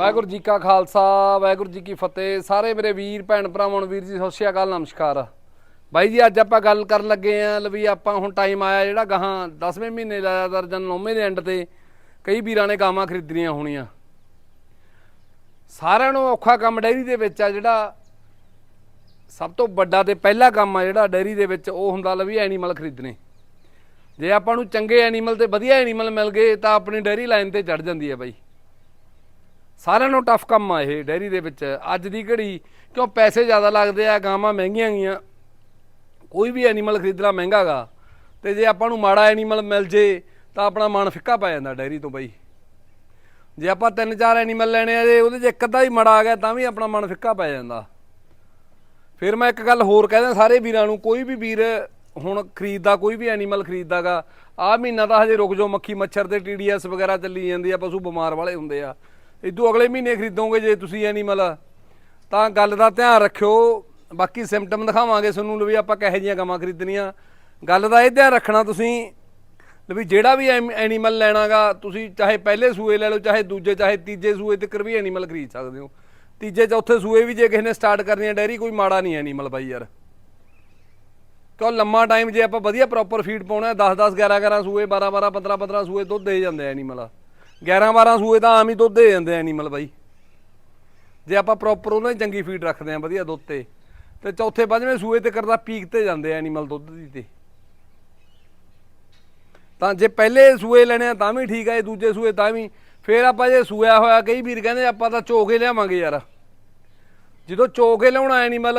ਵਾਹਿਗੁਰੂ ਜੀ ਕਾ ਖਾਲਸਾ, ਵਾਹਿਗੁਰੂ ਜੀ ਕੀ ਫਤਿਹ। ਸਾਰੇ ਮੇਰੇ ਵੀਰ, ਭੈਣ ਭਰਾਵਾਂ ਨੂੰ ਵੀਰ ਜੀ, ਸਤਿ ਸ਼੍ਰੀ ਅਕਾਲ, ਨਮਸਕਾਰ। ਬਾਈ ਜੀ, ਅੱਜ ਆਪਾਂ ਗੱਲ ਕਰਨ ਲੱਗੇ ਆਂ ਵੀ ਆਪਾਂ ਹੁਣ ਟਾਈਮ ਆਇਆ ਜਿਹੜਾ ਗਾਹਾਂ 10ਵੇਂ ਮਹੀਨੇ ਲਗਾਤਾਰ ਜਾਂ 9ਵੇਂ ਦੇ ਐਂਡ ਤੇ ਕਈ ਵੀਰਾਂ ਨੇ ਗਾਵਾਂ ਖਰੀਦਣੀਆਂ ਹੋਣੀਆਂ। ਸਾਰਿਆਂ ਨੂੰ ਔਖਾ ਕੰਮ ਡੈਰੀ ਦੇ ਵਿੱਚ ਆ ਜਿਹੜਾ ਸਭ ਤੋਂ ਵੱਡਾ ਤੇ ਪਹਿਲਾ ਕੰਮ ਆ ਜਿਹੜਾ ਡੈਰੀ ਦੇ ਵਿੱਚ, ਉਹ ਹੁੰਦਾ ਲਵੀ ਐਨੀਮਲ ਖਰੀਦਣੇ। ਜੇ ਆਪਾਂ ਨੂੰ ਚੰਗੇ ਐਨੀਮਲ ਤੇ ਵਧੀਆ ਐਨੀਮਲ ਮਿਲ ਗਏ ਤਾਂ ਆਪਣੀ ਡੈਰੀ ਲਾਈਨ ਤੇ ਚੜ ਜਾਂਦੀ ਹੈ ਬਾਈ। ਸਾਰਿਆਂ ਨੂੰ ਟਫ ਕੰਮ ਆ ਇਹ ਡੈਰੀ ਦੇ ਵਿੱਚ। ਅੱਜ ਦੀ ਘੜੀ ਕਿਉਂ ਪੈਸੇ ਜ਼ਿਆਦਾ ਲੱਗਦੇ ਆ, ਗਾਵਾਂ ਮਹਿੰਗੀਆਂ ਗਈਆਂ। ਕੋਈ ਵੀ ਐਨੀਮਲ ਖਰੀਦਣਾ ਮਹਿੰਗਾਗਾ ਤੇ ਜੇ ਆਪਾਂ ਨੂੰ ਮਾੜਾ ਐਨੀਮਲ ਮਿਲ ਜੇ, ਤਾਂ ਆਪਣਾ ਮਨ ਫਿੱਕਾ ਪੈ ਜਾਂਦਾ ਡੈਰੀ ਤੋਂ ਬਾਈ। ਜੇ ਆਪਾਂ ਤਿੰਨ ਚਾਰ ਐਨੀਮਲ ਲੈਣੇ ਆ, ਜੇ ਉਹਦੇ 'ਚ ਇੱਕ ਅੱਧਾ ਹੀ ਮਾੜਾ ਆ ਗਿਆ, ਤਾਂ ਵੀ ਆਪਣਾ ਮਨ ਫਿੱਕਾ ਪੈ ਜਾਂਦਾ। ਫਿਰ ਮੈਂ ਇੱਕ ਗੱਲ ਹੋਰ ਕਹਿ ਕਹਿਦਾ ਸਾਰੇ ਵੀਰਾਂ ਨੂੰ, ਕੋਈ ਵੀ ਵੀਰ ਹੁਣ ਖਰੀਦਦਾ, ਕੋਈ ਵੀ ਐਨੀਮਲ ਖਰੀਦਦਾਗਾ ਆਹ ਮਹੀਨਾ ਤਾਂ ਹਜੇ ਰੁਕ ਜਾਓ, ਮੱਖੀ ਮੱਛਰ ਤੇ ਟੀਡੀਐਸ ਵਗੈਰਾ ਚੱਲੀ ਜਾਂਦੀ ਆ, ਪਸ਼ੂ ਬਿਮਾਰ ਵਾਲੇ ਹੁੰਦੇ ਆ। ਇਦੋਂ ਅਗਲੇ ਮਹੀਨੇ ਖਰੀਦੋਗੇ ਜੇ ਤੁਸੀਂ ਐਨੀਮਲ। ਤਾਂ ਗੱਲ ਦਾ ਧਿਆਨ ਰੱਖਿਓ। ਬਾਕੀ ਸਿੰਪਟਮ ਦਿਖਾਵਾਂਗੇ ਤੁਹਾਨੂੰ ਵੀ ਆਪਾਂ ਕਿਹੋ ਜਿਹੀਆਂ ਗਾਵਾਂ ਖਰੀਦਣੀਆਂ। ਗੱਲ ਦਾ ਇਹ ਧਿਆਨ ਰੱਖਣਾ ਤੁਸੀਂ ਵੀ ਜਿਹੜਾ ਵੀ ਐਨੀਮਲ ਲੈਣਾਗਾ, ਤੁਸੀਂ ਚਾਹੇ ਪਹਿਲੇ ਸੂਏ ਲੈ ਲਓ, ਚਾਹੇ ਦੂਜੇ, ਚਾਹੇ ਤੀਜੇ ਸੂਏ ਤੱਕ ਵੀ ਐਨੀਮਲ ਖਰੀਦ ਸਕਦੇ ਹੋ। ਤੀਜੇ, ਚੌਥੇ ਸੂਏ ਵੀ ਜੇ ਕਿਸੇ ਨੇ ਸਟਾਰਟ ਕਰਨੀ ਹੈ ਡੈਰੀ, ਕੋਈ ਮਾੜਾ ਨਹੀਂ ਐਨੀਮਲ ਬਾਈ ਯਾਰ। ਕਿਉਂ ਲੰਮਾ ਟਾਈਮ ਜੇ ਆਪਾਂ ਵਧੀਆ ਪ੍ਰੋਪਰ ਫੀਡ ਪਾਉਣਾ 10 10 11 11 ਸੂਏ 12 12 15 15 ਸੂਏ ਦੁੱਧ ਦੇ ਜਾਂਦੇ ਐਨੀਮਲ। ਆ 11 12 ਸੂਏ ਤਾਂ ਆਮ ਹੀ ਦੁੱਧ ਦੇ ਜਾਂਦੇ ਐਨੀਮਲ ਬਾਈ। ਜੇ ਆਪਾਂ ਪ੍ਰੋਪਰ ਉਹਨਾਂ ਦੀ ਚੰਗੀ ਫੀਡ ਰੱਖਦੇ ਆ ਵਧੀਆ ਦੁੱਧ ਤੇ। ਤੇ ਚੌਥੇ ਪੰਜਵੇਂ ਸੂਏ ਤੇ ਕਰਦਾ ਪੀਕ ਤੇ ਜਾਂਦੇ ਐਨੀਮਲ ਦੁੱਧ ਦੀ ਤੇ। ਤਾਂ ਜੇ ਪਹਿਲੇ ਸੂਏ ਲੈਣੇ ਆ ਤਾਂ ਵੀ ਠੀਕ ਆ ਜੇ ਦੂਜੇ ਸੂਏ ਤਾਂ ਵੀ। ਫੇਰ ਆਪਾਂ ਜੇ ਸੂਆ ਹੋਇਆ ਕਈ ਵੀਰ ਕਹਿੰਦੇ ਆਪਾਂ ਤਾਂ ਚੋਕੇ ਲਿਆਵਾਂਗੇ ਯਾਰ। ਜਦੋਂ ਚੋਕੇ ਲਿਆਉਣਾ ਐਨੀਮਲ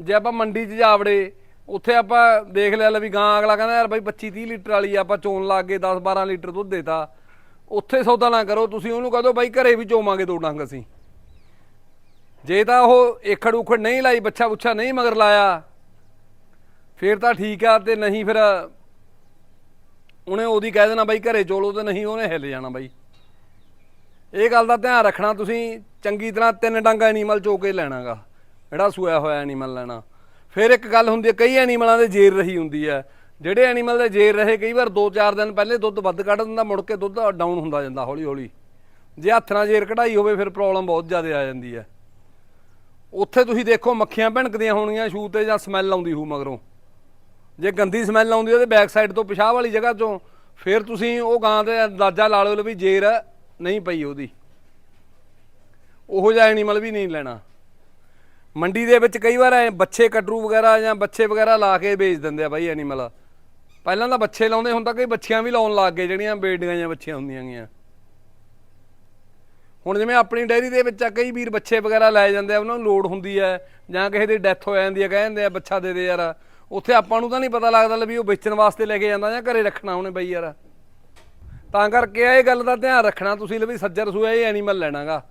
ਜੇ ਆਪਾਂ ਮੰਡੀ 'ਚ ਜਾਵੜੇ ਉੱਥੇ ਆਪਾਂ ਦੇਖ ਲਿਆ ਲੈ ਵੀ ਗਾਂ ਅਗਲਾ ਕਹਿੰਦਾ ਯਾਰ ਬਾਈ 25 30 ਲੀਟਰ ਵਾਲੀ ਆ, ਆਪਾਂ ਚੋਣ ਲੱਗ ਗਏ 10 12 ਲੀਟਰ ਦੁੱਧ ਦੇਤਾ ਉੱਥੇ ਸੌਦਾ ਨਾ ਕਰੋ, ਤੁਸੀਂ ਉਹਨੂੰ ਕਹਦੋ ਬਾਈ ਘਰੇ ਵੀ ਚੋਵਾਂਗੇ ਦੋ ਡੰਗ ਅਸੀਂ। ਜੇ ਤਾਂ ਉਹ ਏਖੜ ਉਖੜ ਨਹੀਂ ਲਾਈ, ਬੱਚਾ ਬੁੱਛਾ ਨਹੀਂ ਮਗਰ ਲਾਇਆ, ਫੇਰ ਤਾਂ ਠੀਕ ਆ ਤੇ ਨਹੀਂ ਫਿਰ ਉਹਨੇ ਉਹਦੀ ਕਹਿ ਦੇਣਾ ਬਾਈ ਘਰੇ ਚੋਲੋ ਤੇ ਨਹੀਂ ਉਹਨੇ ਹਿੱਲ ਜਾਣਾ ਬਾਈ। ਇਹ ਗੱਲ ਦਾ ਧਿਆਨ ਰੱਖਣਾ ਤੁਸੀਂ, ਚੰਗੀ ਤਰ੍ਹਾਂ ਤਿੰਨ ਡੰਗ ਐਨੀਮਲ ਚੋ ਕੇ ਲੈਣਾਗਾ। ਜਿਹੜਾ ਸੂਇਆ ਹੋਇਆ ਐਨੀਮਲ ਲੈਣਾ। ਫਿਰ ਇੱਕ ਗੱਲ ਹੁੰਦੀ ਹੈ, ਕਈ ਐਨੀਮਲਾਂ ਦੇ ਜੇਰ ਰਹੀ ਹੁੰਦੀ ਹੈ। ਜਿਹੜੇ ਐਨੀਮਲ ਦੇ ਜੇਰ ਰਹੇ ਕਈ ਵਾਰ 2-4 ਦਿਨ ਪਹਿਲੇ ਦੁੱਧ ਵੱਧ ਕੱਢ ਦਿੰਦਾ, ਮੁੜ ਕੇ ਦੁੱਧ ਡਾਊਨ ਹੁੰਦਾ ਜਾਂਦਾ ਹੌਲੀ ਹੌਲੀ। ਜੇ ਹੱਥ ਨਾਲ ਜੇਰ ਕਢਾਈ ਹੋਵੇ ਫਿਰ ਪ੍ਰੋਬਲਮ ਬਹੁਤ ਜ਼ਿਆਦਾ ਆ ਜਾਂਦੀ ਹੈ। ਉੱਥੇ ਤੁਸੀਂ ਦੇਖੋ ਮੱਖੀਆਂ ਭਿਣਕਦੀਆਂ ਹੋਣਗੀਆਂ ਸ਼ੂ ਤੇ ਜਾਂ ਸਮੈਲ ਆਉਂਦੀ ਹੋਊ ਮਗਰੋਂ। ਜੇ ਗੰਦੀ ਸਮੈਲ ਆਉਂਦੀ ਉਹਦੇ ਬੈਕ ਸਾਈਡ ਤੋਂ ਪਿਸ਼ਾਬ ਵਾਲੀ ਜਗ੍ਹਾ ਤੋਂ ਫਿਰ ਤੁਸੀਂ ਉਹ ਗਾਂ ਦੇ ਅੰਦਾਜ਼ਾ ਲਾ ਲਓ ਵੀ ਜੇਰ ਨਹੀਂ ਪਈ ਉਹਦੀ। ਉਹੋ ਜਿਹਾ ਐਨੀਮਲ ਵੀ ਨਹੀਂ ਲੈਣਾ। ਮੰਡੀ ਦੇ ਵਿੱਚ ਕਈ ਵਾਰ ਐ ਬੱਚੇ ਕਟਰੂ ਵਗੈਰਾ ਜਾਂ ਬੱਚੇ ਵਗੈਰਾ ਲਾ ਕੇ ਵੇਚ ਦਿੰਦੇ ਆ ਬਾਈ ਐਨੀਮਲ ਪਹਿਲਾਂ ਤਾਂ ਬੱਚੇ ਲਾਉਂਦੇ ਹੁੰਦਾ ਕਈ ਬੱਚੀਆਂ ਵੀ ਲਾਉਣ ਲੱਗ ਗਏ, ਜਿਹੜੀਆਂ ਬੇਡੀਆਂ ਜਾਂ ਬੱਚੀਆਂ ਹੁੰਦੀਆਂ ਗੀਆਂ ਹੁਣ ਜਿਵੇਂ ਆਪਣੀ ਡੈਰੀ ਦੇ ਵਿੱਚ ਆ, ਕਈ ਵੀਰ ਬੱਚੇ ਵਗੈਰਾ ਲੈ ਜਾਂਦੇ ਆ, ਉਹਨਾਂ ਨੂੰ ਲੋੜ ਹੁੰਦੀ ਹੈ, ਜਾਂ ਕਿਸੇ ਦੀ ਡੈਥ ਹੋ ਜਾਂਦੀ ਹੈ, ਕਹਿੰਦੇ ਆ, ਬੱਚਾ ਦੇ ਦੇ ਯਾਰ। ਉੱਥੇ ਆਪਾਂ ਨੂੰ ਤਾਂ ਨਹੀਂ ਪਤਾ ਲੱਗਦਾ ਵੀ ਉਹ ਵੇਚਣ ਵਾਸਤੇ ਲੈ ਕੇ ਜਾਂਦਾ ਜਾਂ ਘਰੇ ਰੱਖਣਾ ਉਹਨੇ ਬਈ ਯਾਰ। ਤਾਂ ਕਰਕੇ ਇਹ ਗੱਲ ਦਾ ਧਿਆਨ ਰੱਖਣਾ ਤੁਸੀਂ ਵੀ ਸੱਜਰ ਸੂਆ ਇਹ ਐਨੀਮਲ ਲੈਣਾਗਾ।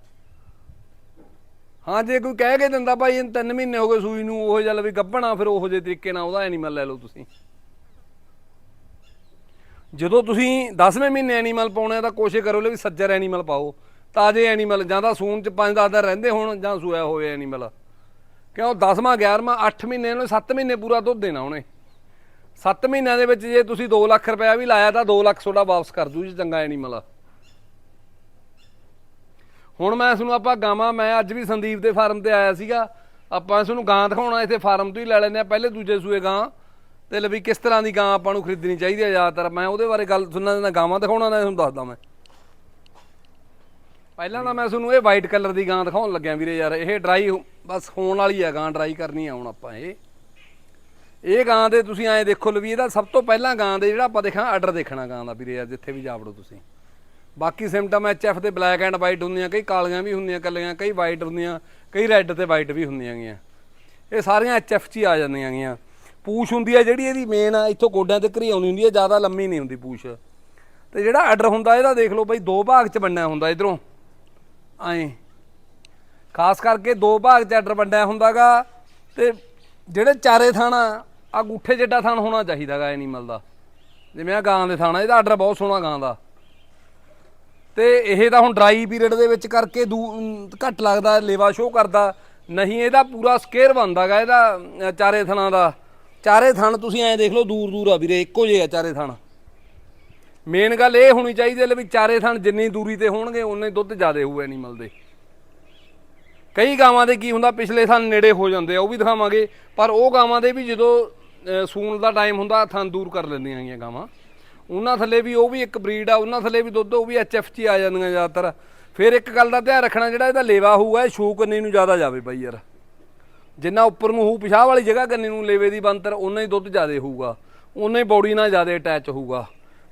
ਹਾਂ, ਜੇ ਕੋਈ ਕਹਿ ਕੇ ਦਿੰਦਾ ਭਾਈ ਇਹਨੂੰ 3 ਮਹੀਨੇ ਹੋ ਗਏ ਸੂਈ ਨੂੰ, ਉਹ ਜਿਹਾ ਵੀ ਗੱਭਣਾ, ਫਿਰ ਉਹੋ ਜਿਹੇ ਤਰੀਕੇ ਨਾਲ ਉਹਦਾ ਐਨੀਮਲ ਲੈ ਲਓ ਤੁਸੀਂ। ਜਦੋਂ ਤੁਸੀਂ 10ਵੇਂ ਮਹੀਨੇ ਐਨੀਮਲ ਪਾਉਣੇ ਤਾਂ ਕੋਸ਼ਿਸ਼ ਕਰੋ ਲੈ ਵੀ ਸੱਜਰ ਐਨੀਮਲ ਪਾਓ, ਤਾਜ਼ੇ ਐਨੀਮਲ ਜਾਂ ਤਾਂ ਸੂਨ ਚ 5-10 ਦਿਨ ਰਹਿੰਦੇ ਹੋਣ ਜਾਂ ਸੂਇਆ ਹੋਵੇ ਐਨੀਮਲ ਕਿਉਂ? 10ਵਾਂ 11ਵਾਂ 8 ਮਹੀਨੇ ਨੂੰ 7 ਮਹੀਨੇ ਪੂਰਾ ਦੁੱਧ ਦੇਣਾ ਉਹਨੇ। 7 ਮਹੀਨਿਆਂ ਦੇ ਵਿੱਚ ਜੇ ਤੁਸੀਂ 2 ਲੱਖ ਰੁਪਇਆ ਵੀ ਲਾਇਆ ਤਾਂ 2 ਲੱਖ ਤੁਹਾਡਾ ਵਾਪਸ ਕਰ ਦੂ ਜੀ ਚੰਗਾ ਐਨੀਮਲ ਆ ਹੁਣ ਮੈਂ ਇਸ ਨੂੰ ਆਪਾਂ ਗਾਵਾਂ, ਮੈਂ ਅੱਜ ਵੀ ਸੰਦੀਪ ਦੇ ਫਾਰਮ ਤੇ ਆਇਆ ਸੀਗਾ। ਆਪਾਂ ਇਸ ਨੂੰ ਗਾਂ ਦਿਖਾਉਣਾ, ਇੱਥੇ ਫਾਰਮ ਤੋਂ ਹੀ ਲੈ ਲੈਂਦੇ ਆ ਪਹਿਲੇ ਦੂਜੇ ਸੂਏ ਗਾਂ। ਤੇ ਲੈ ਵੀ ਕਿਸ ਤਰ੍ਹਾਂ ਦੀ ਗਾਂ ਆਪਾਂ ਨੂੰ ਖਰੀਦਣੀ ਚਾਹੀਦੀ ਹੈ ਜ਼ਿਆਦਾਤਰ? ਮੈਂ ਉਹਦੇ ਬਾਰੇ ਗੱਲ ਸੁਣਨਾ ਦਿੰਦਾ ਗਾਵਾਂ ਦਿਖਾਉਣਾ ਨਾ ਤੁਹਾਨੂੰ ਦੱਸਦਾ ਮੈਂ। ਪਹਿਲਾਂ ਤਾਂ ਮੈਂ ਤੁਹਾਨੂੰ ਇਹ ਵਾਈਟ ਕਲਰ ਦੀ ਗਾਂ ਦਿਖਾਉਣ ਲੱਗਿਆ ਵੀਰੇ ਯਾਰ, ਇਹ ਡਰਾਈ ਬਸ ਹੋਣ ਵਾਲੀ ਆ ਗਾਂ ਡਰਾਈ ਕਰਨੀ ਆ ਹੁਣ ਆਪਾਂ ਇਹ। ਇਹ ਗਾਂ ਦੇ ਤੁਸੀਂ ਐਂ ਦੇਖੋ ਲਵੀ ਇਹਦਾ ਸਭ ਤੋਂ ਪਹਿਲਾਂ ਗਾਂ ਦੇ ਜਿਹੜਾ ਆਪਾਂ ਦੇਖਾਂ ਆਰਡਰ ਦੇਖਣਾ ਗਾਂ ਦਾ ਵੀਰੇ ਯਾਰ, ਜਿੱਥੇ ਵੀ ਜਾਵੜੋ ਤੁਸੀਂ। ਬਾਕੀ ਸਿੰਪਟਮ ਐਚਐਫ ਦੇ ਬਲੈਕ ਐਂਡ ਵਾਈਟ ਹੁੰਦੀਆਂ, ਕਈ ਕਾਲੀਆਂ ਵੀ ਹੁੰਦੀਆਂ ਕੱਲੀਆਂ, ਕਈ ਵਾਈਟ ਹੁੰਦੀਆਂ, ਕਈ ਰੈੱਡ ਤੇ ਵਾਈਟ ਵੀ ਹੁੰਦੀਆਂ ਗੀਆਂ। ਇਹ ਸਾਰੀਆਂ ਐਚਐਫ 'ਚ ਹੀ ਆ ਜਾਂਦੀਆਂ ਗੀਆਂ। ਪੂਛ ਹੁੰਦੀ ਹੈ ਜਿਹੜੀ ਇਹਦੀ ਮੇਨ ਆ, ਇੱਥੋਂ ਗੋਡਿਆਂ ਤੇ ਘਰੀ ਆਉਂਦੀ ਹੁੰਦੀ ਹੈ ਜ਼ਿਆਦਾ ਲੰਮੀ ਨਹੀਂ ਹੁੰਦੀ ਪੂਛ। ਤੇ ਜਿਹੜਾ ਆਰਡਰ ਹੁੰਦਾ, ਇਹਦਾ ਦੇਖ ਲਓ ਬਈ, ਦੋ ਭਾਗ 'ਚ ਵੰਡਿਆ ਹੁੰਦਾ ਇਧਰੋਂ। ਐਂ। ਖਾਸ ਕਰਕੇ ਦੋ ਭਾਗ 'ਚ ਆਰਡਰ ਵੰਡਿਆ ਹੁੰਦਾਗਾ, ਤੇ ਜਿਹੜੇ ਚਾਰੇ ਥਾਣਾ ਆ ਗੁੱਠੇ ਜਿੱਡਾ ਥਾਣ ਹੋਣਾ ਚਾਹੀਦਾਗਾ ਐਨੀਮਲ ਦਾ। ਜਿਵੇਂ ਆ ਗਾਂ ਦੇ ਥਾਣਾ, ਇਹਦਾ ਆਰਡਰ ਬਹੁਤ ਸੋਹਣਾ ਗਾਂ ਦਾ। ਤੇ ਇਹ ਤਾਂ ਹੁਣ ਡਰਾਈ ਪੀਰੀਅਡ ਦੇ ਵਿੱਚ ਕਰਕੇ ਦੂ- ਘੱਟ ਲੱਗਦਾ, ਲੇਵਾ ਸ਼ੋ ਕਰਦਾ। ਨਹੀਂ, ਇਹਦਾ ਪੂਰਾ ਸਕੇਅਰ ਬਣਦਾਗਾ, ਇਹਦਾ ਚਾਰੇ ਥਣਾ ਦਾ। ਚਾਰੇ ਥਣ ਤੁਸੀਂ ਐਂ ਦੇਖ ਲਓ ਦੂਰ ਦੂਰ ਆ ਵੀਰੇ, ਇੱਕੋ ਜਿਹੇ ਆ ਚਾਰੇ ਥਣ। ਮੇਨ ਗੱਲ ਇਹ ਹੋਣੀ ਚਾਹੀਦੀ ਹੈ ਵੀ ਚਾਰੇ ਥਣ ਜਿੰਨੀ ਦੂਰੀ ਤੇ ਹੋਣਗੇ ਉਨੇ ਦੁੱਧ ਜ਼ਿਆਦਾ ਹੋਊ ਐਨੀਮਲ ਦੇ। ਕਈ ਗਾਵਾਂ ਦੇ ਕੀ ਹੁੰਦਾ, ਪਿਛਲੇ ਸਾਲ ਨੇੜੇ ਹੋ ਜਾਂਦੇ ਆ, ਉਹ ਵੀ ਦਿਖਾਵਾਂਗੇ। ਪਰ ਉਹ ਗਾਵਾਂ ਦੇ ਵੀ ਜਦੋਂ ਸੂਣ ਦਾ ਟਾਈਮ ਹੁੰਦਾ ਥਾਂ ਦੂਰ ਕਰ ਲੈਂਦੀਆਂ ਹੈਗੀਆਂ ਗਾਵਾਂ। ਉਹਨਾਂ ਥੱਲੇ ਵੀ ਉਹ ਵੀ ਇੱਕ ਬਰੀਡ ਆ, ਉਹਨਾਂ ਥੱਲੇ ਵੀ ਦੁੱਧ, ਉਹ ਵੀ ਐਚਐਫ ਚ ਆ ਜਾਂਦੀਆਂ ਜ਼ਿਆਦਾਤਰ। ਫਿਰ ਇੱਕ ਗੱਲ ਦਾ ਧਿਆਨ ਰੱਖਣਾ ਜਿਹੜਾ ਇਹਦਾ ਲੇਵਾ ਹੋਊਗਾ, ਇਹ ਸ਼ੂ ਨੂੰ ਜ਼ਿਆਦਾ ਜਾਵੇ ਬਾਈ ਯਾਰ। ਜਿੰਨਾ ਉੱਪਰ ਨੂੰ ਹੋਊ ਪਿਸ਼ਾਬ ਵਾਲੀ ਜਗ੍ਹਾ ਕੰਨੀ ਨੂੰ ਲੇਵੇ ਦੀ ਬੰਤਰ ਉਨਾ ਹੀ ਦੁੱਧ ਜ਼ਿਆਦਾ ਹੋਊਗਾ। ਉਨਾ ਹੀ ਬੋਡੀ ਨਾਲ ਜ਼ਿਆਦਾ ਅਟੈਚ ਹੋਊਗਾ।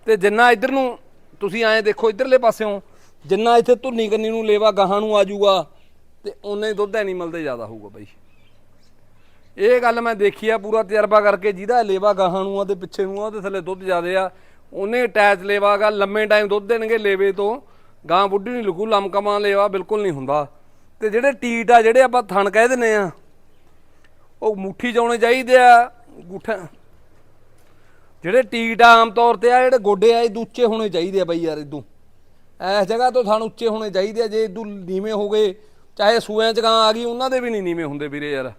ਤੇ ਜਿੰਨਾ ਇੱਧਰ ਨੂੰ ਤੁਸੀਂ ਐਂ ਦੇਖੋ ਇੱਧਰਲੇ ਪਾਸਿਓਂ, ਜਿੰਨਾ ਇੱਥੇ ਧੁੰਨੀ ਕੰਨੀ ਨੂੰ ਲੇਵਾ ਗਾਹਾਂ ਨੂੰ ਆ ਜਾਊਗਾ ਤੇ ਉਨਾ ਹੀ ਦੁੱਧ ਐਨੀਮਲ ਤੇ ਜ਼ਿਆਦਾ ਹੋਊਗਾ ਬਾਈ। ਇਹ ਗੱਲ ਮੈਂ ਦੇਖੀ ਆ, ਪੂਰਾ ਤਜਰਬਾ ਕਰਕੇ ਜਿਹਦਾ ਲੇਵਾ ਗਾਹਾਂ ਨੂੰ ਆ ਤੇ ਪਿੱਛੇ ਨੂੰ ਆ ਉਹਦੇ ਥੱਲੇ ਦੁੱਧ ਜ਼ਿਆਦਾ ਆ ਉਹਨੇ ਅਟੈਚ ਲੇਵਾਗਾ ਲੰਮੇ ਟਾਈਮ ਦੁੱਧ ਦੇਣਗੇ ਲੇਵੇ ਤੋਂ। ਗਾਂ ਬੁੱਢੀ ਨਹੀਂ ਲੁਕੂ ਲਮਕਮਾ ਲੇਵਾ ਬਿਲਕੁਲ ਨਹੀਂ ਹੁੰਦਾ। ਤੇ ਜਿਹੜੇ ਟੀਟ ਆ, ਜਿਹੜੇ ਆਪਾਂ ਥਣ ਕਹਿ ਦਿੰਨੇ ਆ ਉਹ ਮੁੱਠੀ ਜਾਉਣੇ ਚਾਹੀਦੇ ਆ, ਗੁੱਠਾ। ਜਿਹੜੇ ਟੀਟ ਆਮ ਤੌਰ ਤੇ ਆ, ਜਿਹੜੇ ਗੋਡੇ ਆ, ਇਹ ਉੱਚੇ ਹੋਣੇ ਚਾਹੀਦੇ ਆ ਬਈ ਯਾਰ ਇਦੋਂ। ਇਸ ਜਗ੍ਹਾ ਤੋਂ ਸਾਨੂੰ ਉੱਚੇ ਹੋਣੇ ਚਾਹੀਦੇ ਆ, ਜੇ ਇਦੋਂ ਨੀਵੇਂ ਹੋ ਗਏ, ਚਾਹੇ ਸੂਆਂ ਚ ਗਾਂ ਆ ਗਈ, ਉਹਨਾਂ ਦੇ ਵੀ ਨਹੀਂ ਨੀਵੇਂ ਹੁੰਦੇ ਵੀਰੇ ਯਾਰ।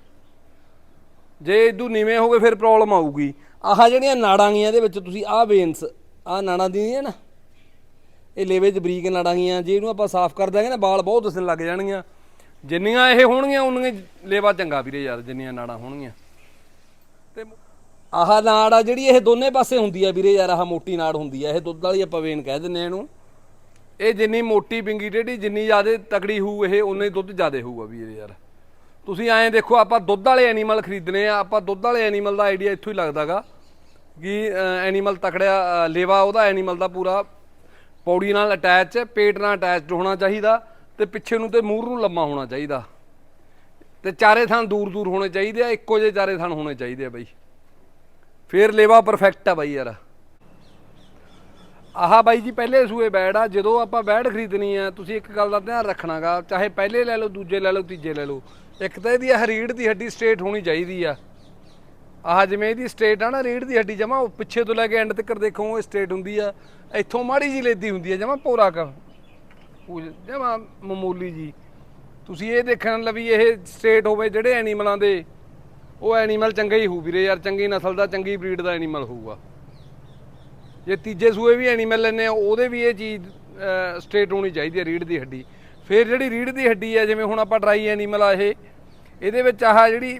ਜੇ ਇਦੋਂ ਨੀਵੇਂ ਹੋ ਗਏ, ਫਿਰ ਪ੍ਰੋਬਲਮ ਆਊਗੀ। ਆਹ ਜਿਹੜੀਆਂ ਨਾੜਾਂ ਗੀਆਂ ਇਹਦੇ ਵਿੱਚ ਤੁਸੀਂ, ਆਹ ਵੇਨਸ ਆਹ ਨਾੜਾਂ ਦੀਆਂ ਨਾ? ਇਹ ਲੇਵੇ 'ਚ ਬਰੀਕ ਨਾੜਾਂ ਗੀਆਂ, ਜੇ ਇਹਨੂੰ ਆਪਾਂ ਸਾਫ਼ ਕਰ ਦਾਂਗੇ ਨਾ, ਵਾਲ ਬਹੁਤ ਦਿਸਣ ਲੱਗ ਜਾਣਗੀਆਂ। ਜਿੰਨੀਆਂ ਇਹ ਹੋਣਗੀਆਂ, ਉਨੀਆਂ ਲੇਵਾ ਚੰਗਾ ਵੀਰੇ ਯਾਰ, ਜਿੰਨੀਆਂ ਨਾੜਾਂ ਹੋਣਗੀਆਂ। ਤੇ ਆਹ ਨਾੜ ਆ ਜਿਹੜੀ, ਇਹ ਦੋਨੇ ਪਾਸੇ ਹੁੰਦੀ ਆ ਵੀਰੇ ਯਾਰ, ਆਹ ਮੋਟੀ ਨਾੜ ਹੁੰਦੀ ਆ, ਇਹ ਦੁੱਧ ਵਾਲੀ ਆਪਾਂ ਵੇਨ ਕਹਿ ਦਿੰਨੇ ਆ ਇਹਨੂੰ। ਇਹ ਜਿੰਨੀ ਮੋਟੀ ਪਿੰਗੀ ਟੇਢੀ ਜਿੰਨੀ ਜ਼ਿਆਦਾ ਤਕੜੀ ਹੋਊ, ਇਹ ਉਨਾ ਹੀ ਦੁੱਧ ਜ਼ਿਆਦਾ ਹੋਊਗਾ ਵੀਰੇ ਯਾਰ। ਤੁਸੀਂ ਐਂ ਦੇਖੋ, ਆਪਾਂ ਦੁੱਧ ਵਾਲੇ ਐਨੀਮਲ ਖਰੀਦਨੇ ਆ, ਆਪਾਂ ਦੁੱਧ ਵਾਲੇ ਐਨੀਮਲ ਦਾ ਆਈਡੀਆ ਇੱਥੋਂ ਹੀ ਲੱਗਦਾਗਾ ਕਿ ਐਨੀਮਲ ਤਕੜਿਆ ਲੇਵਾ ਉਹਦਾ ਐਨੀਮਲ ਦਾ ਪੂਰਾ ਪੌੜੀ ਨਾਲ ਅਟੈਚ ਪੇਟ ਨਾਲ ਅਟੈਚਡ ਹੋਣਾ ਚਾਹੀਦਾ। ਤੇ ਪਿੱਛੇ ਨੂੰ ਤੇ ਮੂਰ ਨੂੰ ਲੰਮਾ ਹੋਣਾ ਚਾਹੀਦਾ। ਤੇ ਚਾਰੇ ਥਾਂ ਦੂਰ ਦੂਰ ਹੋਣੇ ਚਾਹੀਦੇ ਆ, ਇੱਕੋ ਜਿਹੇ ਚਾਰੇ ਥਾਂ ਹੋਣੇ ਚਾਹੀਦੇ ਆ ਬਾਈ। ਫੇਰ ਲੇਵਾ ਪਰਫੈਕਟ ਆ ਬਾਈ ਯਾਰ। ਆਹ ਬਾਈ ਜੀ, ਪਹਿਲੇ ਸੂਏ ਬੈੜ ਆ, ਜਦੋਂ ਆਪਾਂ ਬੈੜ ਖਰੀਦਣੀ ਆ, ਤੁਸੀਂ ਇੱਕ ਗੱਲ ਦਾ ਧਿਆਨ ਰੱਖਣਾਗਾ, ਚਾਹੇ ਪਹਿਲੇ ਲੈ ਲਓ, ਦੂਜੇ ਲੈ ਲਓ, ਤੀਜੇ ਲੈ ਲਓ। ਇੱਕ ਤਾਂ ਇਹਦੀ ਆਹ ਰੀੜ ਦੀ ਹੱਡੀ ਸਟ੍ਰੇਟ ਹੋਣੀ ਚਾਹੀਦੀ ਆ। ਆਹ ਜਿਵੇਂ ਇਹਦੀ ਸਟ੍ਰੇਟ ਆ ਨਾ ਰੀੜ ਦੀ ਹੱਡੀ ਜਮਾ ਪਿੱਛੇ ਤੋਂ ਲੈ ਕੇ ਐਂਡ ਤੱਕ ਦੇਖੋ ਇਹ ਸਟ੍ਰੇਟ ਹੁੰਦੀ ਆ। ਇੱਥੋਂ ਮਾੜੀ ਜੀ ਲੇਦੀ ਹੁੰਦੀ ਆ, ਜਮਾ ਪੋਰਾ ਕ ਜਮਾ ਮਾਮੂਲੀ ਜੀ। ਤੁਸੀਂ ਇਹ ਦੇਖਣ ਲਵੀ ਇਹ ਸਟ੍ਰੇਟ ਹੋਵੇ, ਜਿਹੜੇ ਐਨੀਮਲਾਂ ਦੇ, ਉਹ ਐਨੀਮਲ ਚੰਗਾ ਹੀ ਹੋਊ ਵੀਰੇ ਯਾਰ, ਚੰਗੀ ਨਸਲ ਦਾ, ਚੰਗੀ ਬਰੀਡ ਦਾ ਐਨੀਮਲ ਹੋਊਗਾ। ਜੇ ਤੀਜੇ ਸੂਏ ਵੀ ਐਨੀਮਲ ਲੈਨੇ ਆ, ਉਹਦੇ ਵੀ ਇਹ ਚੀਜ਼ ਸਟ੍ਰੇਟ ਹੋਣੀ ਚਾਹੀਦੀ ਹੈ ਰੀੜ ਦੀ ਹੱਡੀ। ਫਿਰ ਜਿਹੜੀ ਰੀੜ ਦੀ ਹੱਡੀ ਹੈ, ਜਿਵੇਂ ਹੁਣ ਆਪਾਂ ਡਰਾਈ ਐਨੀਮਲ ਆ ਇਹ, ਇਹਦੇ ਵਿੱਚ ਆਹ ਜਿਹੜੀ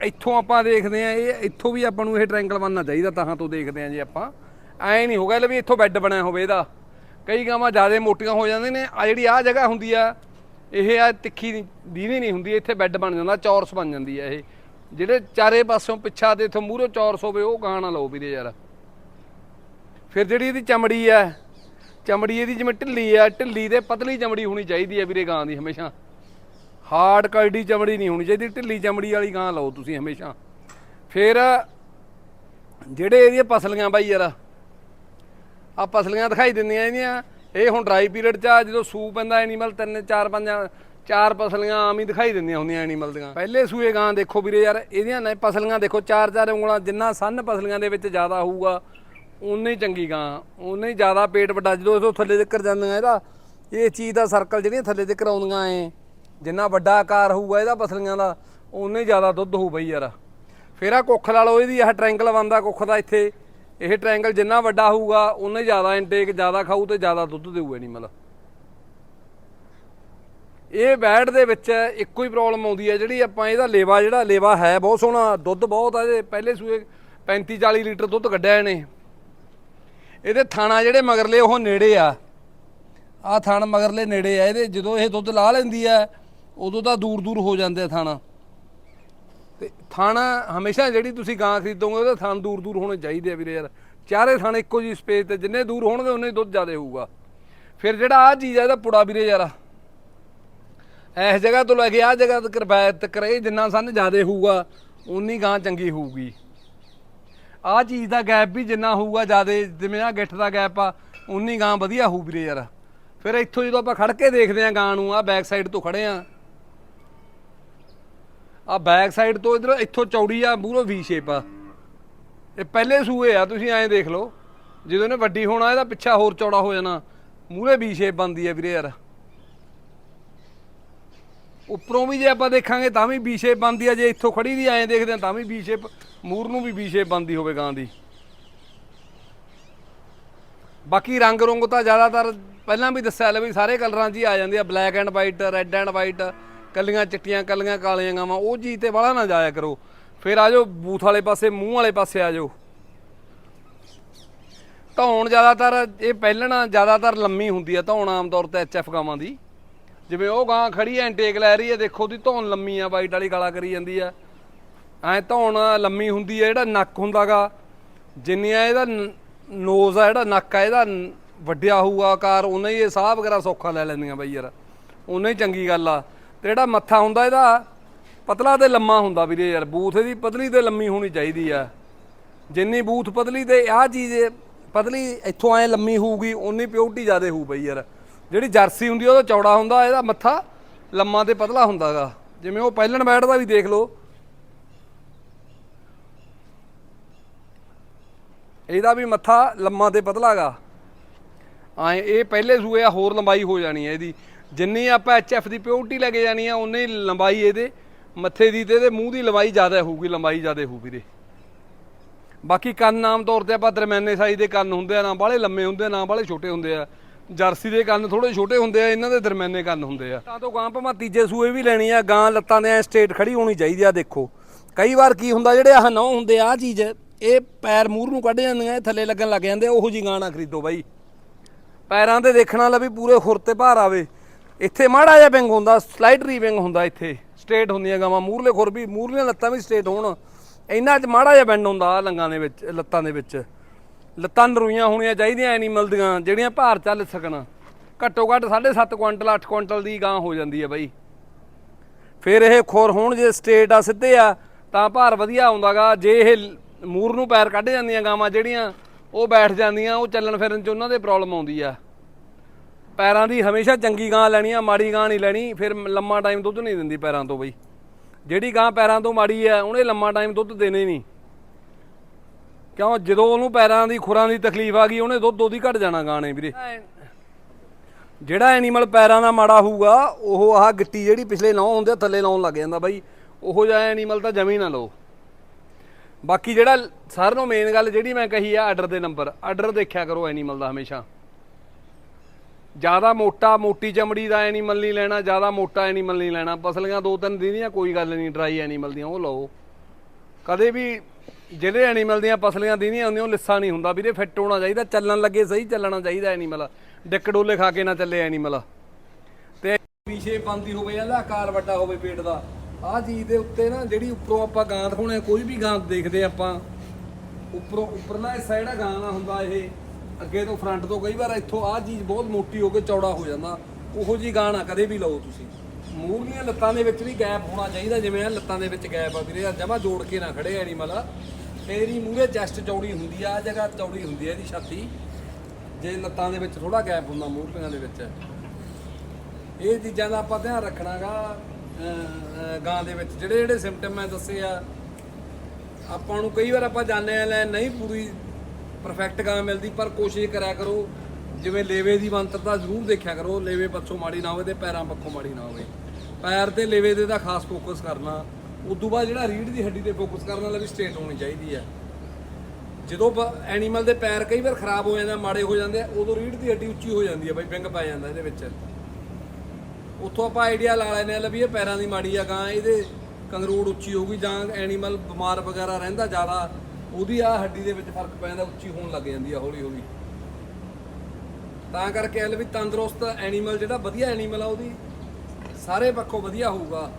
ਇੱਥੋਂ ਆਪਾਂ ਦੇਖਦੇ ਆ, ਇਹ ਇੱਥੋਂ ਵੀ ਆਪਾਂ ਨੂੰ ਇਹ ਟ੍ਰਾਇੰਗਲ ਬਣਨਾ ਚਾਹੀਦਾ ਤਾਂ ਤੋਂ ਦੇਖਦੇ ਆ ਜੇ ਆਪਾਂ। ਐ ਨਹੀਂ ਹੋਗਾ ਵੀ ਇੱਥੋਂ ਬੈੱਡ ਬਣਿਆ ਹੋਵੇ ਇਹਦਾ। ਕਈ ਗਾਵਾਂ ਜ਼ਿਆਦਾ ਮੋਟੀਆਂ ਹੋ ਜਾਂਦੀਆਂ ਨੇ। ਆ ਜਿਹੜੀ ਆ ਜਗ੍ਹਾ ਹੁੰਦੀ ਆ, ਇਹ ਆ ਤਿੱਖੀ ਦੀਨੀ ਨਹੀਂ ਹੁੰਦੀ, ਇੱਥੇ ਬੈੱਡ ਬਣ ਜਾਂਦਾ, ਚੌਰਸ ਬਣ ਜਾਂਦੀ ਆ ਇਹ। ਜਿਹੜੇ ਚਾਰੇ ਪਾਸੋਂ ਪਿੱਛਾ ਤੇ ਇਥੋਂ ਮੂਹਰੇ ਚੌਰਸ ਹੋਵੇ, ਉਹ ਗਾਂ ਨਾ ਲਓ ਵੀਰੇ ਯਾਰ। ਫਿਰ ਜਿਹੜੀ ਇਹਦੀ ਚਮੜੀ ਆ, ਚਮੜੀ ਇਹਦੀ ਜਿਵੇਂ ਢਿੱਲੀ ਆ, ਢਿੱਲੀ ਤੇ ਪਤਲੀ ਚਮੜੀ ਹੋਣੀ ਚਾਹੀਦੀ ਆ ਵੀਰੇ ਗਾਂ ਦੀ ਹਮੇਸ਼ਾ। ਹਾਰਡ ਕੁਆਲਿਟੀ ਚਮੜੀ ਨਹੀਂ ਹੋਣੀ ਚਾਹੀਦੀ, ਢਿੱਲੀ ਚਮੜੀ ਵਾਲੀ ਗਾਂ ਲਓ ਤੁਸੀਂ ਹਮੇਸ਼ਾ। ਫਿਰ ਜਿਹੜੇ ਇਹਦੀਆਂ ਪਸਲੀਆਂ ਬਾਈ ਯਾਰ ਆ ਪਸਲੀਆਂ ਦਿਖਾਈ ਦਿੰਦੀਆਂ ਇਹਦੀਆਂ। ਇਹ ਹੁਣ ਡਰਾਈ ਪੀਰੀਅਡ 'ਚ ਆ, ਜਦੋਂ ਸੂ ਪੈਂਦਾ ਐਨੀਮਲ ਤਿੰਨ, ਚਾਰ, ਪੰਜ, ਚਾਰ ਪਸਲੀਆਂ ਆਮ ਹੀ ਦਿਖਾਈ ਦਿੰਦੀਆਂ ਹੁੰਦੀਆਂ ਐਨੀਮਲ ਦੀਆਂ। ਪਹਿਲੇ ਸੂਏ ਗਾਂ ਦੇਖੋ ਵੀਰੇ ਯਾਰ, ਇਹਦੀਆਂ ਨੇ ਪਸਲੀਆਂ ਦੇਖੋ, ਚਾਰ ਚਾਰ ਉਂਗਲਾਂ, ਜਿੰਨਾ ਸੰਨ ਪਸਲੀਆਂ ਦੇ ਵਿੱਚ ਜ਼ਿਆਦਾ ਹੋਊਗਾ ਉਨੇ ਹੀ ਚੰਗੀ ਗਾਂ ਉਨੇ ਹੀ ਜ਼ਿਆਦਾ ਪੇਟ ਵੱਡਾ, ਜਦੋਂ ਇਥੋਂ ਥੱਲੇ ਤੱਕ ਜਾਂਦੀਆਂ ਇਹਦਾ, ਇਹ ਚੀਜ਼ ਦਾ ਸਰਕਲ ਜਿਹੜੀਆਂ ਥੱਲੇ ਤੱਕ ਆਉਂਦੀਆਂ ਏ ਜਿੰਨਾ ਵੱਡਾ ਆਕਾਰ ਹੋਊਗਾ ਇਹਦਾ ਪਸਲੀਆਂ ਦਾ ਉਨੇ ਹੀ ਜ਼ਿਆਦਾ ਦੁੱਧ ਹੋਊ ਬਈ ਯਾਰ। ਫਿਰ ਆ ਕੁੱਖ ਲਾ ਲਓ, ਇਹਦੀ ਆਹ ਟ੍ਰਾਇੰਗਲ ਬਣਦਾ ਕੁੱਖ ਦਾ ਇੱਥੇ। ਇਹ ਟ੍ਰਾਇੰਗਲ ਜਿੰਨਾ ਵੱਡਾ ਹੋਊਗਾ ਉਨਾ ਹੀ ਜ਼ਿਆਦਾ ਇਨਟੇਕ ਜ਼ਿਆਦਾ ਖਾਊ ਤੇ ਜ਼ਿਆਦਾ ਦੁੱਧ ਦੇਊ ਐਨੀਮਲ ਇਹ ਬੈਡ ਦੇ ਵਿੱਚ ਇੱਕੋ ਹੀ ਪ੍ਰੋਬਲਮ ਆਉਂਦੀ ਹੈ, ਜਿਹੜੀ ਆਪਾਂ ਇਹਦਾ ਲੇਵਾ, ਜਿਹੜਾ ਲੇਵਾ ਹੈ ਬਹੁਤ ਸੋਹਣਾ, ਦੁੱਧ ਬਹੁਤ ਆ, ਇਹਦੇ ਪਹਿਲੇ ਸੂਏ 35 40 ਲੀਟਰ ਦੁੱਧ ਕੱਢਿਆ ਇਹਨੇ। ਇਹਦੇ ਥਾਣਾ ਜਿਹੜੇ ਮਗਰਲੇ, ਉਹ ਨੇੜੇ ਆ। ਆ ਥਣ ਮਗਰਲੇ ਨੇੜੇ ਆ, ਇਹਦੇ ਜਦੋਂ ਇਹ ਦੁੱਧ ਲਾ ਲੈਂਦੀ ਆ ਉਦੋਂ ਤਾਂ ਦੂਰ ਦੂਰ ਹੋ ਜਾਂਦੇ ਆ ਥਾਣਾ। ਤੇ ਥਾਣਾ ਹਮੇਸ਼ਾ ਜਿਹੜੀ ਤੁਸੀਂ ਗਾਂ ਖਰੀਦੋਗੇ, ਉਹਦੇ ਥਣ ਦੂਰ ਦੂਰ ਹੋਣੇ ਚਾਹੀਦੇ ਆ ਵੀਰੇ ਯਾਰ। ਚਾਰੇ ਥਾਣੇ ਇੱਕੋ ਜੀ ਸਪੇਸ ਤੇ, ਜਿੰਨੇ ਦੂਰ ਹੋਣਗੇ, ਉਨੇ ਦੁੱਧ ਜ਼ਿਆਦਾ ਹੋਊਗਾ। ਫਿਰ ਜਿਹੜਾ ਆ ਚੀਜ਼ ਆ, ਇਹਦਾ ਪੁੜਾ ਵੀਰੇ ਯਾਰ। ਇਸ ਜਗ੍ਹਾ ਤੋਂ ਲੈ ਕੇ ਆ ਜਗ੍ਹਾ ਤੱਕ ਰਵਾਇਤ ਤੱਕ ਇਹ ਜਿੰਨਾ ਸਨ ਜ਼ਿਆਦਾ ਹੋਊਗਾ ਉਨੀ ਗਾਂ ਚੰਗੀ ਹੋਊਗੀ। ਆ ਚੀਜ਼ ਦਾ ਗੈਪ ਵੀ ਜਿੰਨਾ ਹੋਊਗਾ ਜ਼ਿਆਦਾ, ਜਿਵੇਂ ਆ ਗਿੱਠ ਦਾ ਗੈਪ ਆ ਉਨੀ ਗਾਂ ਵਧੀਆ ਹੋਊ ਵੀਰੇ ਯਾਰ। ਫਿਰ ਇੱਥੋਂ ਜਦੋਂ ਆਪਾਂ ਖੜ ਕੇ ਦੇਖਦੇ ਆ ਗਾਂ ਨੂੰ ਆ ਬੈਕ ਸਾਈਡ ਤੋਂ ਖੜੇ ਆ ਆ ਬੈਕ ਸਾਈਡ ਤੋਂ ਇਧਰ ਇੱਥੋਂ ਚੌੜੀ ਆ, ਮੂਹਰੋਂ ਵੀ ਸ਼ੇਪ ਆ। ਇਹ ਪਹਿਲੇ ਸੂਏ ਆ, ਤੁਸੀਂ ਐਂ ਦੇਖ ਲਓ। ਜਦੋਂ ਇਹਨੇ ਵੱਡੀ ਹੋਣਾ, ਇਹਦਾ ਪਿੱਛਾ ਹੋਰ ਚੌੜਾ ਹੋ ਜਾਣਾ। ਮੂਹਰੇ ਵੀ ਸ਼ੇਪ ਬਣਦੀ ਆ ਵੀਰੇ ਯਾਰ। ਉੱਪਰੋਂ ਵੀ ਜੇ ਆਪਾਂ ਦੇਖਾਂਗੇ, ਤਾਂ ਵੀ ਵੀ ਸ਼ੇਪ ਬਣਦੀ ਆ। ਜੇ ਇੱਥੋਂ ਖੜੀ ਦੀ ਐਂ ਦੇਖਦੇ ਆ, ਤਾਂ ਵੀ ਵੀ ਸ਼ੇਪ ਮੂਰ ਨੂੰ ਵੀ ਵੀ ਸ਼ੇਪ ਬਣਦੀ ਹੋਵੇ ਗਾਂ ਦੀ। ਬਾਕੀ ਰੰਗ ਰੁੰਗ ਤਾਂ ਜ਼ਿਆਦਾਤਰ ਪਹਿਲਾਂ ਵੀ ਦੱਸਿਆ ਲੈ ਵੀ ਸਾਰੇ ਕਲਰਾਂ 'ਚ ਹੀ ਆ ਜਾਂਦੇ ਆ। Black and white red and white ਕੱਲੀਆਂ ਚਿੱਟੀਆਂ, ਕੱਲੀਆਂ ਕਾਲੀਆਂ ਗਾਵਾਂ, ਉਹ ਚੀਜ਼ ਤੇ ਵਾਲਾ ਨਾ ਜਾਇਆ ਕਰੋ। ਫਿਰ ਆ ਜਾਓ, ਬੂਥ ਵਾਲੇ ਪਾਸੇ, ਮੂੰਹ ਵਾਲੇ ਪਾਸੇ ਆ ਜਾਓ। ਧੌਣ ਜ਼ਿਆਦਾਤਰ, ਇਹ ਪਹਿਲਣਾ ਜ਼ਿਆਦਾਤਰ ਲੰਮੀ ਹੁੰਦੀ ਹੈ ਧੌਣ ਆਮ ਤੌਰ ਤੇ ਐਚਐਫ ਗਾਵਾਂ ਦੀ। ਜਿਵੇਂ ਉਹ ਗਾਂ ਖੜੀ ਐ ਇਨਟੇਕ ਲੈ ਰਹੀ ਹੈ ਦੇਖੋ ਉਹਦੀ ਧੌਣ ਲੰਮੀ ਆ, ਵਾਈਟ ਵਾਲੀ ਗਾਲਾ ਕਰੀ ਜਾਂਦੀ ਆ। ਐ ਧੌਣ ਲੰਮੀ ਹੁੰਦੀ ਆ, ਜਿਹੜਾ ਨੱਕ ਹੁੰਦਾਗਾ। ਜਿੰਨੀਆਂ ਇਹਦਾ ਨੋਜ਼ ਆ, ਜਿਹੜਾ ਨੱਕ ਆ, ਇਹਦਾ ਵੱਡਿਆ ਹੋਊਗਾ ਆਕਾਰ, ਉਨਾ ਹੀ ਇਹ ਸਾਹ ਵਗੈਰਾ ਸੌਖਾ ਲੈ ਲੈਂਦੀਆਂ ਬਈ ਯਾਰ। ਉਨਾ ਹੀ ਚੰਗੀ ਗੱਲ ਆ। ਤੇ ਜਿਹੜਾ ਮੱਥਾ ਹੁੰਦਾ ਇਹਦਾ, ਪਤਲਾ ਤੇ ਲੰਮਾ ਹੁੰਦਾ ਵੀਰੇ ਯਾਰ, ਬੂਥ ਇਹਦੀ ਪਤਲੀ ਤੇ ਲੰਮੀ ਹੋਣੀ ਚਾਹੀਦੀ ਆ। ਜਿੰਨੀ ਬੂਥ ਪਤਲੀ ਤੇ ਆਹ ਚੀਜ਼ ਪਤਲੀ ਇੱਥੋਂ ਐ ਲੰਮੀ ਹੋਊਗੀ ਉਨੀ ਪਿਓਰਟੀ ਜ਼ਿਆਦੇ ਹੋਊ ਬਈ ਯਾਰ। ਜਿਹੜੀ ਜਰਸੀ ਹੁੰਦੀ ਉਹਦਾ ਚੌੜਾ ਹੁੰਦਾ, ਇਹਦਾ ਮੱਥਾ ਲੰਮਾ ਤੇ ਪਤਲਾ ਹੁੰਦਾਗਾ ਜਿਵੇਂ ਉਹ ਪਹਿਲਣ ਬੈਠਦਾ ਵੀ ਦੇਖ ਲਓ। ਇਹਦਾ ਵੀ ਮੱਥਾ ਲੰਮਾ ਤੇ ਪਤਲਾਗਾ ਐ, ਇਹ ਪਹਿਲੇ ਸੂਏ ਆ, ਹੋਰ ਲੰਬਾਈ ਹੋ ਜਾਣੀ ਹੈ ਇਹਦੀ। ਜਿੰਨੀ ਆਪਾਂ ਐਚਐਫ ਦੀ ਪਿਓਰਟੀ ਲੈ ਕੇ ਜਾਣੀ ਆ ਉਨੀ ਲੰਬਾਈ ਇਹਦੇ ਮੱਥੇ ਦੀ ਤੇ ਇਹਦੇ ਮੂੰਹ ਦੀ ਲੰਬਾਈ ਜ਼ਿਆਦਾ ਹੋਊਗੀ ਲੰਬਾਈ ਜ਼ਿਆਦਾ ਹੋਊ ਵੀਰੇ ਬਾਕੀ ਕੰਨ ਆਮ ਤੌਰ ਤੇ ਆਪਾਂ ਦਰਮਿਆਨੇ ਸਾਈਜ਼ ਦੇ ਕੰਨ ਹੁੰਦੇ ਆ ਨਾ ਬਾਹਲੇ ਲੰਮੇ ਹੁੰਦੇ ਆ ਨਾ ਬਾਹਲੇ ਛੋਟੇ ਹੁੰਦੇ ਆ। ਜਰਸੀ ਦੇ ਕੰਨ ਥੋੜੇ ਛੋਟੇ ਹੁੰਦੇ ਆ ਇਹਨਾਂ ਦੇ ਦਰਮਿਆਨੇ ਕੰਨ ਹੁੰਦੇ ਆ। ਤਾਂ ਤੋਂ ਗਾਂ ਭਾਵੇਂ ਤੀਜੇ ਸੂਏ ਵੀ ਲੈਣੀ ਆ ਗਾਂ ਲੱਤਾਂ ਦੇ ਐ ਸਟੇਟ ਖੜੀ ਹੋਣੀ ਚਾਹੀਦੀ ਆ ਦੇਖੋ। ਕਈ ਵਾਰ ਕੀ ਹੁੰਦਾ ਜਿਹੜੇ ਆਹ ਨੌ ਹੁੰਦੇ ਆ ਆਹ ਚੀਜ਼ ਇਹ ਪੈਰ ਮੂਰ ਨੂੰ ਕੱਢ ਜਾਂਦੀਆਂ ਇਹ ਥੱਲੇ ਲੱਗਣ ਲੱਗ ਜਾਂਦੇ ਆ, ਉਹੋ ਜੀ ਗਾਂ ਨਾ ਖਰੀਦੋ ਬਾਈ। ਪੈਰਾਂ ਤੇ ਦੇਖਣ ਵਾਲਾ ਵੀ ਪੂਰੇ ਖੁਰ ਤੇ ਭਾਰ ਆਵੇ। ਇੱਥੇ ਮਾੜਾ ਜਿਹਾ ਵਿੰਗ ਹੁੰਦਾ, ਸਲਾਈਡਰੀ ਵਿੰਗ ਹੁੰਦਾ ਇੱਥੇ, ਸਟੇਟ ਹੁੰਦੀਆਂ ਗਾਵਾਂ, ਮੂਰਲੇ ਖੁਰ ਵੀ, ਮੂਰਲੀਆਂ ਲੱਤਾਂ ਵੀ ਸਟੇਟ ਹੋਣ। ਇਹਨਾਂ 'ਚ ਮਾੜਾ ਜਿਹਾ ਬੈਂਡ ਹੁੰਦਾ ਆ ਲੰਗਾਂ ਦੇ ਵਿੱਚ, ਲੱਤਾਂ ਦੇ ਵਿੱਚ। ਲੱਤਾਂ ਨਰੂਈਆਂ ਹੋਣੀਆਂ ਚਾਹੀਦੀਆਂ ਐਨੀਮਲ ਦੀਆਂ, ਜਿਹੜੀਆਂ ਭਾਰ ਚੱਲ ਸਕਣ। ਘੱਟੋ ਘੱਟ 7.5 ਕੁਇੰਟਲ 8 ਕੁਇੰਟਲ ਦੀ ਗਾਂ ਹੋ ਜਾਂਦੀ ਹੈ ਬਾਈ। ਫਿਰ ਇਹ ਖੁਰ ਹੋਣ ਜੇ ਸਟੇਟ ਆ ਸਿੱਧੇ ਆ, ਤਾਂ ਭਾਰ ਵਧੀਆ ਆਉਂਦਾਗਾ। ਜੇ ਇਹ ਮੂਰ ਨੂੰ ਪੈਰ ਕੱਢ ਜਾਂਦੀਆਂ ਗਾਵਾਂ ਜਿਹੜੀਆਂ, ਉਹ ਬੈਠ ਜਾਂਦੀਆਂ, ਉਹ ਚੱਲਣ ਫਿਰਨ 'ਚ ਉਹਨਾਂ ਦੇ ਪ੍ਰੋਬਲਮ ਆਉਂਦੀ ਆ। ਪੈਰਾਂ ਦੀ ਹਮੇਸ਼ਾ ਚੰਗੀ ਗਾਂ ਲੈਣੀ ਆ ਮਾੜੀ ਗਾਂ ਨਹੀਂ ਲੈਣੀ ਫਿਰ ਲੰਮਾ ਟਾਈਮ ਦੁੱਧ ਨਹੀਂ ਦਿੰਦੀ ਪੈਰਾਂ ਤੋਂ ਬਈ। ਜਿਹੜੀ ਗਾਂ ਪੈਰਾਂ ਤੋਂ ਮਾੜੀ ਆ ਉਹਨੇ ਲੰਮਾ ਟਾਈਮ ਦੁੱਧ ਦੇਣਾ ਨਹੀਂ। ਕਿਉਂ? ਜਦੋਂ ਉਹਨੂੰ ਪੈਰਾਂ ਦੀ ਖੁਰਾਂ ਦੀ ਤਕਲੀਫ ਆ ਗਈ ਉਹਨੇ ਦੁੱਧ ਉਹਦੀ ਘਟ ਜਾਣਾ ਗਾਂ ਨੇ ਵੀਰੇ। ਜਿਹੜਾ ਐਨੀਮਲ ਪੈਰਾਂ ਦਾ ਮਾੜਾ ਹੋਊਗਾ ਉਹ ਆਹ ਗਿੱਟੀ ਜਿਹੜੀ ਪਿਛਲੇ ਨੌ ਹੁੰਦੇ ਥੱਲੇ ਲਾਉਣ ਲੱਗ ਜਾਂਦਾ ਬਾਈ। ਉਹੋ ਜਿਹਾ ਐਨੀਮਲ ਤਾਂ ਜਮੀ ਨਾ ਲਓ। ਬਾਕੀ ਜਿਹੜਾ ਸਾਰਿਆਂ ਨੂੰ ਮੇਨ ਗੱਲ ਜਿਹੜੀ ਮੈਂ ਕਹੀ ਆ ਆਰਡਰ ਦੇ ਨੰਬਰ ਆਰਡਰ ਦੇਖਿਆ ਕਰੋ ਐਨੀਮਲ ਦਾ ਹਮੇਸ਼ਾ। ਜ਼ਿਆਦਾ ਮੋਟਾ, ਮੋਟੀ ਚਮੜੀ ਦਾ ਐਨੀਮਲ ਨਹੀਂ ਲੈਣਾ, ਜ਼ਿਆਦਾ ਮੋਟਾ ਐਨੀਮਲ ਨਹੀਂ ਲੈਣਾ। ਪਸਲੀਆਂ ਦੋ ਤਿੰਨ ਦਿਨੀਆਂ ਕੋਈ ਗੱਲ ਨਹੀਂ ਡਰਾਈ ਐਨੀਮਲ ਦੀਆਂ, ਉਹ ਲਓ। ਕਦੇ ਵੀ ਜਿਹੜੇ ਐਨੀਮਲ ਦੀਆਂ ਪਸਲੀਆਂ ਦੀਨੀਆਂ ਹੁੰਦੀਆਂ ਉਹ ਲਿੱਸਾ ਨਹੀਂ ਹੁੰਦਾ। ਵੀਰੇ ਫਿੱਟ ਹੋਣਾ ਚਾਹੀਦਾ, ਚੱਲਣ ਲੱਗੇ ਸਹੀ ਚੱਲਣਾ ਚਾਹੀਦਾ ਐਨੀਮਲ ਡਿੱਕ ਡੋਲੇ ਖਾ ਕੇ ਨਾ ਚੱਲੇ ਐਨੀਮਲ ਤੇ ਪੀਛੇ ਬੰਦੀ ਹੋਵੇ ਜਾਂ ਆਕਾਰ ਵੱਡਾ ਹੋਵੇ ਪੇਟ ਦਾ, ਆਹ ਚੀਜ਼ ਦੇ ਉੱਤੇ ਨਾ ਜਿਹੜੀ ਉੱਪਰੋਂ ਆਪਾਂ ਗਾਂ ਦਿਖਾਉਣੇ ਕੋਈ ਵੀ ਗਾਂ ਦੇਖਦੇ ਆਪਾਂ। ਉੱਪਰੋਂ, ਉੱਪਰਲਾ ਹਿੱਸਾ ਜਿਹੜਾ ਗਾਂ ਦਾ ਹੁੰਦਾ ਇਹ। ਅੱਗੇ ਤੋਂ ਫਰੰਟ ਤੋਂ ਕਈ ਵਾਰ ਇੱਥੋਂ ਆਹ ਚੀਜ਼ ਬਹੁਤ ਮੋਟੀ ਹੋ ਕੇ ਚੌੜਾ ਹੋ ਜਾਂਦਾ। ਉਹੋ ਜੀ ਗਾਂ ਨਾ ਕਦੇ ਵੀ ਲਓ ਤੁਸੀਂ। ਮੂਹਰੀਆਂ ਲੱਤਾਂ ਦੇ ਵਿੱਚ ਵੀ ਗੈਪ ਹੋਣਾ ਚਾਹੀਦਾ, ਜਿਵੇਂ ਆ ਲੱਤਾਂ ਦੇ ਵਿੱਚ ਗੈਪ ਆ ਵੀਰੇ ਜਮਾ ਜੋੜ ਕੇ ਨਾ ਖੜੇ ਐਨੀਮਲ ਫੇਰ ਹੀ ਮੂਹਰੇ ਚੈਸਟ ਚੌੜੀ ਹੁੰਦੀ ਆ, ਆਹ ਜਗ੍ਹਾ ਚੌੜੀ ਹੁੰਦੀ ਆ ਇਹਦੀ ਛਾਤੀ। ਜੇ ਲੱਤਾਂ ਦੇ ਵਿੱਚ ਥੋੜਾ ਗੈਪ ਹੁੰਦਾ ਮੂਹਰੀਆਂ ਦੇ ਵਿੱਚ। ਇਹ ਚੀਜ਼ਾਂ ਦਾ ਆਪਾਂ ਧਿਆਨ ਰੱਖਣਾਗਾ ਗਾਂ ਦੇ ਵਿੱਚ। ਜਿਹੜੇ ਜਿਹੜੇ ਸਿੰਪਟਮ ਮੈਂ ਦੱਸੇ ਆ, ਆਪਾਂ ਨੂੰ ਕਈ ਵਾਰ ਆਪਾਂ ਜਾਣਦੇ ਆ, ਲੈ ਨਹੀਂ ਪੂਰੀ ਪਰਫੈਕਟ ਗਾਂ ਮਿਲਦੀ, ਪਰ ਕੋਸ਼ਿਸ਼ ਕਰਿਆ ਕਰੋ, ਜਿਵੇਂ ਲੇਵੇ ਦੀ ਮੰਤਰਤਾ ਜ਼ਰੂਰ ਦੇਖਿਆ ਕਰੋ, ਲੇਵੇ ਪੱਛੋਂ ਮਾੜੀ ਨਾ ਹੋਵੇ ਤੇ ਪੈਰਾਂ ਪੱਖੋਂ ਮਾੜੀ ਨਾ ਹੋਵੇ। ਪੈਰ ਤੇ ਲੇਵੇ ਦੇ ਦਾ ਖਾਸ ਫੋਕਸ ਕਰਨਾ ਉਸ ਤੋਂ ਬਾਅਦ ਜਿਹੜਾ ਰੀੜ ਦੀ ਹੱਡੀ ਤੇ ਫੋਕਸ ਕਰਨ ਵਾਲਾ ਵੀ ਸਟੇਟ ਹੋਣੀ ਚਾਹੀਦੀ ਹੈ। ਜਦੋਂ ਐਨੀਮਲ ਦੇ ਪੈਰ ਕਈ ਵਾਰ ਖਰਾਬ ਹੋ ਜਾਂਦੇ ਮਾੜੇ ਹੋ ਜਾਂਦੇ ਆ, ਉਦੋਂ ਰੀੜ ਦੀ ਹੱਡੀ ਉੱਚੀ ਹੋ ਜਾਂਦੀ ਹੈ, ਬਾਈ ਵਿੰਗ ਪੈ ਜਾਂਦਾ ਇਹਦੇ ਵਿੱਚ। ਉੱਥੋਂ ਆਪਾਂ ਆਈਡੀਆ ਲਾ ਲੈਨੇ ਆ ਵੀ ਇਹ ਪੈਰਾਂ ਦੀ ਮਾੜੀ ਆ ਗਾਂ, ਇਹਦੇ ਕੰਗਰੂੜ ਉੱਚੀ ਹੋਊਗੀ ਜਾਂ ਐਨੀਮਲ ਬਿਮਾਰ ਵਗੈਰਾ ਰਹਿੰਦਾ ਜ਼ਿਆਦਾ ਉਹਦੀ ਆ ਹੱਡੀ ਦੇ ਵਿੱਚ ਫ਼ਰਕ ਪੈ ਜਾਂਦਾ, ਉੱਚੀ ਹੋਣ ਲੱਗ ਜਾਂਦੀ ਆ ਹੌਲੀ ਹੌਲੀ ਤਾਂ ਕਰਕੇ ਐਲ ਵੀ ਤੰਦਰੁਸਤ ਐਨੀਮਲ ਜਿਹੜਾ ਵਧੀਆ ਐਨੀਮਲ ਆ ਉਹਦੀ, ਸਾਰੇ ਪੱਖੋਂ ਵਧੀਆ ਹੋਊਗਾ।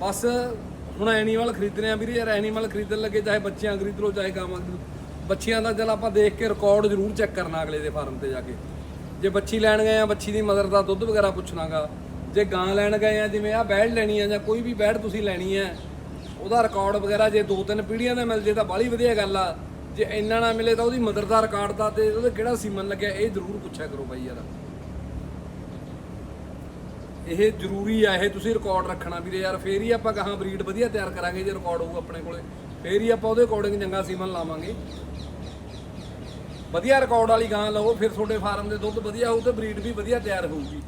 ਬਸ ਹੁਣ ਐਨੀਮਲ ਖਰੀਦਣੇ ਆ ਵੀਰੇ, ਯਾਰ ਐਨੀਮਲ ਖਰੀਦਣ ਲੱਗੇ, ਚਾਹੇ ਬੱਚਿਆਂ ਖਰੀਦ ਲਓ, ਚਾਹੇ ਗਾਵਾਂ ਖਰੀਦ ਬੱਚਿਆਂ ਦਾ ਚਲ ਆਪਾਂ ਦੇਖ ਕੇ ਰਿਕਾਰਡ ਜ਼ਰੂਰ ਚੈੱਕ ਕਰਨਾ ਅਗਲੇ ਦੇ ਫਾਰਮ ਤੇ ਜਾ ਕੇ। ਜੇ ਬੱਚੀ ਲੈਣ ਗਏ ਆ, ਬੱਚੀ ਦੀ ਮਦਰ ਦਾ ਦੁੱਧ ਵਗੈਰਾ ਪੁੱਛਣਾਗਾ। ਜੇ ਗਾਂ ਲੈਣ ਗਏ ਆ, ਜਿਵੇਂ ਆ ਬੈੜ ਲੈਣੀ ਆ ਜਾਂ ਕੋਈ ਵੀ ਬੈੜ ਤੁਸੀਂ ਲੈਣੀ ਆ ਉਹਦਾ ਰਿਕਾਰਡ ਵਗੈਰਾ ਜੇ ਦੋ ਤਿੰਨ ਪੀੜ੍ਹੀਆਂ ਦਾ ਮਿਲ ਜੇ ਤਾਂ ਬਾਹਲੀ ਵਧੀਆ ਗੱਲ ਆ। ਜੇ ਇੰਨਾ ਨਾ ਮਿਲੇ ਤਾਂ ਉਹਦੀ ਮਦਰ ਦਾ ਰਿਕਾਰਡ ਦਾ ਤੇ ਉਹਦਾ ਕਿਹੜਾ ਸੀਮਨ ਲੱਗਿਆ, ਇਹ ਜ਼ਰੂਰ ਪੁੱਛਿਆ ਕਰੋ ਬਾਈ ਯਾਰ। ਇਹ ਜ਼ਰੂਰੀ ਆ, ਇਹ ਤੁਸੀਂ ਰਿਕਾਰਡ ਰੱਖਣਾ ਵੀਰੇ ਯਾਰ, ਫੇਰ ਹੀ ਆਪਾਂ ਕਹਾਂ ਬਰੀਡ ਵਧੀਆ ਤਿਆਰ ਕਰਾਂਗੇ ਜੇ ਰਿਕਾਰਡ ਹੋਊ ਆਪਣੇ ਕੋਲੇ। ਫੇਰ ਹੀ ਆਪਾਂ ਉਹਦੇ ਅਕੋਰਡਿੰਗ ਚੰਗਾ ਸੀਮਨ ਲਾਵਾਂਗੇ। ਵਧੀਆ ਰਿਕਾਰਡ ਵਾਲੀ ਗਾਂ ਲਓ, ਫਿਰ ਤੁਹਾਡੇ ਫਾਰਮ ਦੇ ਦੁੱਧ ਵਧੀਆ ਹੋਊ ਤੇ ਬਰੀਡ ਵੀ ਵਧੀਆ ਤਿਆਰ ਹੋਊਗੀ।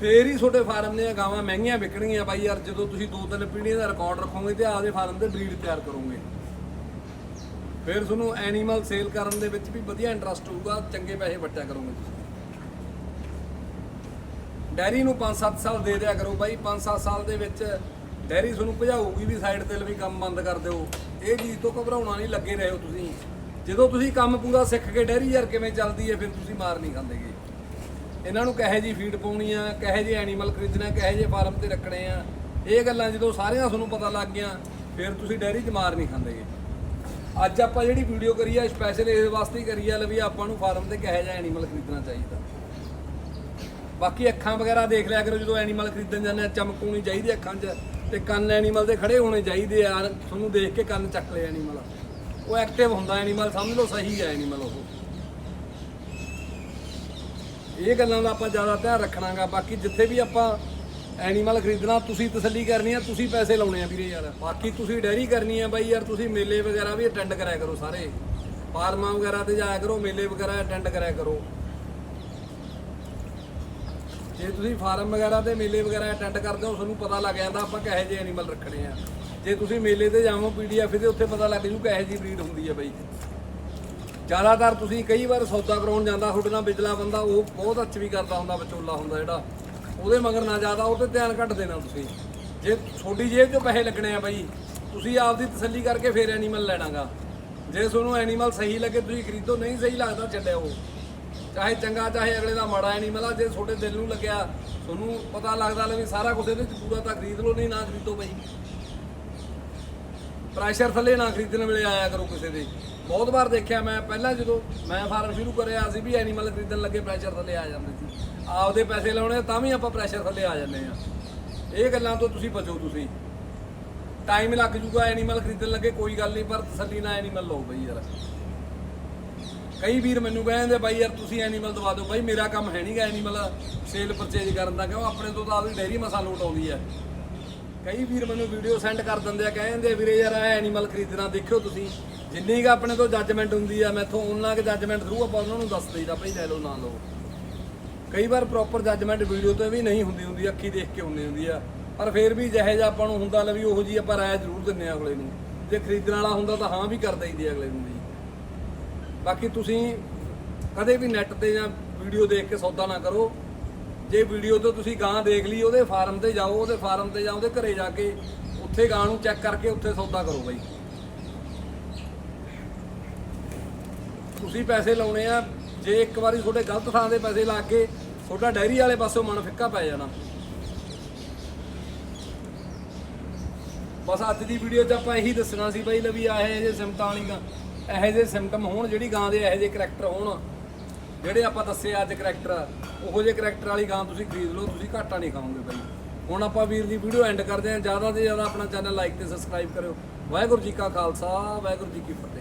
ਫੇਰ ਹੀ ਤੁਹਾਡੇ ਫਾਰਮ ਦੀਆਂ ਗਾਵਾਂ ਮਹਿੰਗੀਆਂ ਵਿਕਣਗੀਆਂ ਬਾਈ ਯਾਰ, ਜਦੋਂ ਤੁਸੀਂ ਦੋ ਤਿੰਨ ਪੀੜ੍ਹੀਆਂ ਦਾ ਰਿਕਾਰਡ ਰੱਖੋਗੇ ਤੇ ਆਪਦੇ ਫਾਰਮ ਤੇ ਬਰੀਡ ਤਿਆਰ ਕਰੋਗੇ। ਫਿਰ ਤੁਹਾਨੂੰ ਐਨੀਮਲ ਸੇਲ ਕਰਨ ਦੇ ਵਿੱਚ ਵੀ ਵਧੀਆ ਇੰਟਰਸਟ ਹੋਊਗਾ, ਚੰਗੇ ਪੈਸੇ ਵਟਿਆ ਕਰੋਗੇ ਤੁਸੀਂ। ਡੈਰੀ ਨੂੰ 5-7 ਸਾਲ ਦੇ ਦਿਆ ਕਰੋ ਬਾਈ 5-7 ਸਾਲ ਦੇ ਵਿੱਚ ਡੈਰੀ ਤੁਹਾਨੂੰ ਭਜਾਊਗੀ ਵੀ ਸਾਈਡ ਤੇ ਵੀ ਕੰਮ ਬੰਦ ਕਰ ਦਿਓ। ਇਹ ਚੀਜ਼ ਤੋਂ ਘਬਰਾਉਣਾ ਨਹੀਂ, ਲੱਗੇ ਰਹੋ ਤੁਸੀਂ। ਜਦੋਂ ਤੁਸੀਂ ਕੰਮ ਪੂਰਾ ਸਿੱਖ ਕੇ ਡੈਰੀ ਯਾਰ ਕਿਵੇਂ ਚੱਲਦੀ ਹੈ, ਫਿਰ ਤੁਸੀਂ ਮਾਰ ਨਹੀਂ ਖਾਂਦੇਗੇ। ਇਹਨਾਂ ਨੂੰ ਕਹੇ ਜੀ ਫੀਡ ਪਾਉਣੀ ਆ, ਕਹੇ ਜੇ ਐਨੀਮਲ ਖਰੀਦਣਾ ਕਹੇ ਜੇ ਫਾਰਮ ਤੇ ਰੱਖਣੇ ਆ, ਇਹ ਗੱਲਾਂ ਜਦੋਂ ਸਾਰੀਆਂ ਤੁਹਾਨੂੰ ਪਤਾ ਲੱਗ ਗਿਆ, ਫਿਰ ਤੁਸੀਂ ਡੈਰੀ 'ਚ ਮਾਰ ਨਹੀਂ ਖਾਂਦੇਗੇ ਅੱਜ ਆਪਾਂ ਜਿਹੜੀ ਵੀਡੀਓ ਕਰੀ ਆ ਸਪੈਸ਼ਲ ਇਸ ਵਾਸਤੇ ਹੀ ਕਰੀ ਆ ਵੀ ਆਪਾਂ ਨੂੰ ਫਾਰਮ ਤੇ ਕਹੇ ਜਿਹਾ ਐਨੀਮਲ ਖਰੀਦਣਾ ਚਾਹੀਦਾ। ਬਾਕੀ ਅੱਖਾਂ ਵਗੈਰਾ ਦੇਖ ਲਿਆ ਕਰੋ, ਜਦੋਂ ਐਨੀਮਲ ਖਰੀਦਣ ਜਾਂਦੇ ਆ, ਚਮਕ ਹੋਣੀ ਚਾਹੀਦੀ ਅੱਖਾਂ 'ਚ, ਤੇ ਕੰਨ ਐਨੀਮਲ ਦੇ ਖੜੇ ਹੋਣੇ ਚਾਹੀਦੇ ਆ, ਤੁਹਾਨੂੰ ਦੇਖ ਕੇ ਕੰਨ ਚੱਕ ਲਿਆ ਐਨੀਮਲ ਉਹ ਐਕਟਿਵ ਹੁੰਦਾ ਐਨੀਮਲ ਸਮਝ ਲਓ, ਸਹੀ ਹੈ ਐਨੀਮਲ ਉਹ। ਇਹ ਗੱਲਾਂ ਦਾ ਆਪਾਂ ਜ਼ਿਆਦਾ ਧਿਆਨ ਰੱਖਣਾਗਾ, ਬਾਕੀ ਜਿੱਥੇ ਵੀ ਆਪਾਂ ਐਨੀਮਲ ਖਰੀਦਣਾ, ਤੁਸੀਂ ਤਸੱਲੀ ਕਰਨੀ ਆ, ਤੁਸੀਂ ਪੈਸੇ ਲਾਉਣੇ ਆ ਵੀਰੇ ਯਾਰ। ਬਾਕੀ ਤੁਸੀਂ ਡੈਰੀ ਕਰਨੀ ਆ ਬਾਈ ਯਾਰ, ਤੁਸੀਂ ਮੇਲੇ ਵਗੈਰਾ ਵੀ ਅਟੈਂਡ ਕਰਿਆ ਕਰੋ ਸਾਰੇ। ਫਾਰਮਾਂ ਵਗੈਰਾ ਤੇ ਜਾਇਆ ਕਰੋ, ਮੇਲੇ ਵਗੈਰਾ ਅਟੈਂਡ ਕਰਿਆ ਕਰੋ। ਜੇ ਤੁਸੀਂ ਫਾਰਮ ਵਗੈਰਾ ਤੇ ਮੇਲੇ ਵਗੈਰਾ ਅਟੈਂਡ ਕਰਦੇ ਹੋ, ਤੁਹਾਨੂੰ ਪਤਾ ਲੱਗ ਜਾਂਦਾ ਆਪਾਂ ਕਿਹੋ ਜਿਹੇ ਐਨੀਮਲ ਰੱਖਣੇ ਆ। ਜੇ ਤੁਸੀਂ ਮੇਲੇ ਤੇ ਜਾਵੋ ਪੀਡੀਐਫ ਤੇ ਉੱਥੇ ਪਤਾ ਲੱਗ ਜੂ ਕਿਹੋ ਜਿਹੀ ਬਰੀਡ ਹੁੰਦੀ ਆ ਬਾਈ। ਜ਼ਿਆਦਾਤਰ ਤੁਸੀਂ ਕਈ ਵਾਰ ਸੌਦਾ ਕਰਾਉਣ ਜਾਂਦਾ, ਤੁਹਾਡੇ ਨਾਲ ਵਿਚਲਾ ਬੰਦਾ ਉਹ ਬਹੁਤ ਅੱਛ ਵੀ ਕਰਦਾ ਹੁੰਦਾ, ਵਿਚੋਲਾ ਹੁੰਦਾ ਜਿਹੜਾ, ਉਹਦੇ ਮਗਰ ਨਾ ਜ਼ਿਆਦਾ, ਉਹ ਤੇ ਧਿਆਨ ਘੱਟ ਦੇਣਾ ਤੁਸੀਂ। ਜੇ ਤੁਹਾਡੀ ਜੇਬ 'ਚੋਂ ਪੈਸੇ ਲੱਗਣੇ ਆ ਬਾਈ, ਤੁਸੀਂ ਆਪਦੀ ਤਸੱਲੀ ਕਰਕੇ ਫੇਰ ਐਨੀਮਲ ਲੈਣਾਗਾ। ਜੇ ਤੁਹਾਨੂੰ ਐਨੀਮਲ ਸਹੀ ਲੱਗੇ, ਤੁਸੀਂ ਖਰੀਦੋ, ਨਹੀਂ ਸਹੀ ਲੱਗਦਾ ਛੱਡਿਓ ਚਾਹੇ ਚੰਗਾ, ਚਾਹੇ ਅਗਲੇ ਦਾ ਮਾੜਾ ਐਨੀਮਲ ਆ, ਜੇ ਤੁਹਾਡੇ ਦਿਲ ਨੂੰ ਲੱਗਿਆ, ਤੁਹਾਨੂੰ ਪਤਾ ਲੱਗਦਾ ਲੈ ਵੀ ਸਾਰਾ ਕੁਝ ਇਹਦੇ 'ਚ ਪੂਰਾ ਤਾਂ ਖਰੀਦ ਲਓ, ਨਹੀਂ ਨਾ ਖਰੀਦੋ ਬਾਈ। ਪ੍ਰੈਸ਼ਰ ਥੱਲੇ ਨਾ ਖਰੀਦਣ ਵੇਲੇ ਆਇਆ ਕਰੋ ਕਿਸੇ ਦੇ। ਬਹੁਤ ਵਾਰ ਦੇਖਿਆ ਮੈਂ, ਪਹਿਲਾਂ ਜਦੋਂ ਮੈਂ ਫਾਰਮ ਸ਼ੁਰੂ ਕਰਿਆ ਸੀ ਵੀ ਐਨੀਮਲ ਖਰੀਦਣ ਲੱਗੇ ਪ੍ਰੈਸ਼ਰ ਥੱਲੇ ਆ ਜਾਂਦੇ ਸੀ। ਆਪਦੇ ਪੈਸੇ ਲਾਉਣੇ ਤਾਂ ਵੀ ਆਪਾਂ ਪ੍ਰੈਸ਼ਰ ਥੱਲੇ ਆ ਜਾਂਦੇ ਆ। ਇਹ ਗੱਲਾਂ ਤੋਂ ਤੁਸੀਂ ਬਚੋ ਤੁਸੀਂ। ਟਾਈਮ ਲੱਗ ਜੂਗਾ ਐਨੀਮਲ ਖਰੀਦਣ ਲੱਗੇ, ਕੋਈ ਗੱਲ ਨਹੀਂ, ਪਰ ਤਸੱਲੀ ਨਾਲ ਐਨੀਮਲ ਲਓ ਬਈ ਯਾਰ। ਕਈ ਵੀਰ ਮੈਨੂੰ ਕਹਿੰਦੇ, ਬਾਈ ਯਾਰ ਤੁਸੀਂ ਐਨੀਮਲ ਦਵਾ ਦਿਓ। ਬਾਈ ਮੇਰਾ ਕੰਮ ਹੈ ਨਹੀਂਗਾ ਐਨੀਮਲ ਸੇਲ ਪਰਚੇਜ ਕਰਨ ਦਾ, ਕਿਉਂ? ਆਪਣੇ ਤੋਂ ਤਾਂ ਆਪਦੀ ਡੈਰੀ ਮਸਾ ਲੋਟ ਆਉਂਦੀ ਹੈ। ਕਈ ਵੀਰ ਮੈਨੂੰ ਵੀਡੀਓ ਸੈਂਡ ਕਰ ਦਿੰਦੇ ਆ, ਕਹਿੰਦੇ ਆ ਵੀਰੇ ਯਾਰ, ਇਹ ਐਨੀਮਲ ਖਰੀਦਣਾ ਦੇਖਿਓ ਤੁਸੀਂ। ਜਿੰਨੀ ਕ ਆਪਣੇ ਤੋਂ ਜੱਜਮੈਂਟ ਹੁੰਦੀ ਆ, ਮੈਥੋਂ ਉਹਨਾਂ ਕੇ ਜੱਜਮੈਂਟ ਥਰੂ ਆਪਾਂ ਉਹਨਾਂ ਨੂੰ ਦੱਸ ਦਈਦਾ ਭਾਈ ਲੈ ਲਓ, ਨਾ ਲਓ। ਕਈ ਵਾਰ ਪ੍ਰੋਪਰ ਜੱਜਮੈਂਟ ਵੀਡੀਓ ਤੇ ਵੀ ਨਹੀਂ ਹੁੰਦੀ ਹੁੰਦੀ ਅੱਖੀ ਦੇਖ ਕੇ ਹੁੰਦੀ ਹੁੰਦੀ ਆ। ਪਰ ਫਿਰ ਵੀ ਜਿਹੇ ਜਿਹਾ ਆਪਾਂ ਨੂੰ ਹੁੰਦਾ ਲੈ ਵੀ ਉਹੋ ਜੀ ਆਪਾਂ ਰਾਏ ਜ਼ਰੂਰ ਦਿੰਨੇ ਆ ਅਗਲੇ ਨੂੰ। ਜੇ ਖਰੀਦਣ ਵਾਲਾ ਹੁੰਦਾ ਤਾਂ ਹਾਂ ਵੀ ਕਰ ਦਈਦੀ ਅਗਲੇ ਨੂੰ ਜੀ ਬਾਕੀ ਤੁਸੀਂ ਕਦੇ ਵੀ ਨੈਟ ਤੇ ਜਾਂ ਵੀਡੀਓ ਦੇਖ ਕੇ ਸੌਦਾ ਨਾ ਕਰੋ। ਜੇ ਵੀਡੀਓ ਤੋਂ ਤੁਸੀਂ ਗਾਂ ਦੇਖ ਲਈ, ਉਹਦੇ ਫਾਰਮ ਤੇ ਜਾਓ, ਉਹਦੇ ਫਾਰਮ ਤੇ ਜਾਂ ਉਹਦੇ ਘਰੇ ਜਾ ਕੇ ਉੱਥੇ ਗਾਂ ਨੂੰ ਚੈੱਕ ਕਰਕੇ ਉੱਥੇ ਸੌਦਾ ਕਰੋ ਬਾਈ। ਤੁਸੀਂ ਪੈਸੇ ਲਾਉਣੇ ਆ, ਜੇ ਇੱਕ ਵਾਰੀ ਤੁਹਾਡੇ ਗਲਤ ਥਾਂ ਦੇ ਪੈਸੇ ਲਾ ਕੇ ਤੁਹਾਡਾ ਡੈਰੀ ਵਾਲੇ ਪਾਸੋਂ ਮਨ ਫਿੱਕਾ ਪੈ ਜਾਣਾ। ਬਸ ਅੱਜ ਦੀ ਵੀਡੀਓ 'ਚ ਆਪਾਂ ਇਹੀ ਦੱਸਣਾ ਸੀ ਬਾਈ ਲਵੀ ਆਏ ਜੇ ਸਿੰਮਟਾਂ ਵਾਲੀ ਗਾਂ, ਇਹੋ ਜਿਹੇ ਸਿੰਮਟਮ ਹੋਣ ਜਿਹੜੀ ਗਾਂ ਦੇ ਇਹੋ ਜਿਹੇ ਕਰੈਕਟਰ ਹੋਣ। ਜਿਹੜੇ ਆਪਾਂ ਦੱਸੇ ਅੱਜ ਕਰੈਕਟਰ ਉਹੋ ਜਿਹੇ ਕਰੈਕਟਰ ਵਾਲੀ ਗਾਂ ਤੁਸੀਂ ਖਰੀਦ ਲਓ, ਤੁਸੀਂ ਘਾਟਾ ਨਹੀਂ ਖਾਓਗੇ ਬਾਈ। ਹੁਣ ਆਪਾਂ ਵੀਰ ਦੀ ਵੀਡੀਓ ਐਂਡ ਕਰਦੇ ਹਾਂ ਜ਼ਿਆਦਾ ਤੋਂ ਜ਼ਿਆਦਾ ਆਪਣਾ ਚੈਨਲ ਲਾਈਕ ਤੇ ਸਬਸਕ੍ਰਾਈਬ ਕਰਿਓ। ਵਾਹਿਗੁਰੂ ਜੀ ਕਾ ਖਾਲਸਾ, ਵਾਹਿਗੁਰੂ ਜੀ ਕੀ ਫਤਿਹ।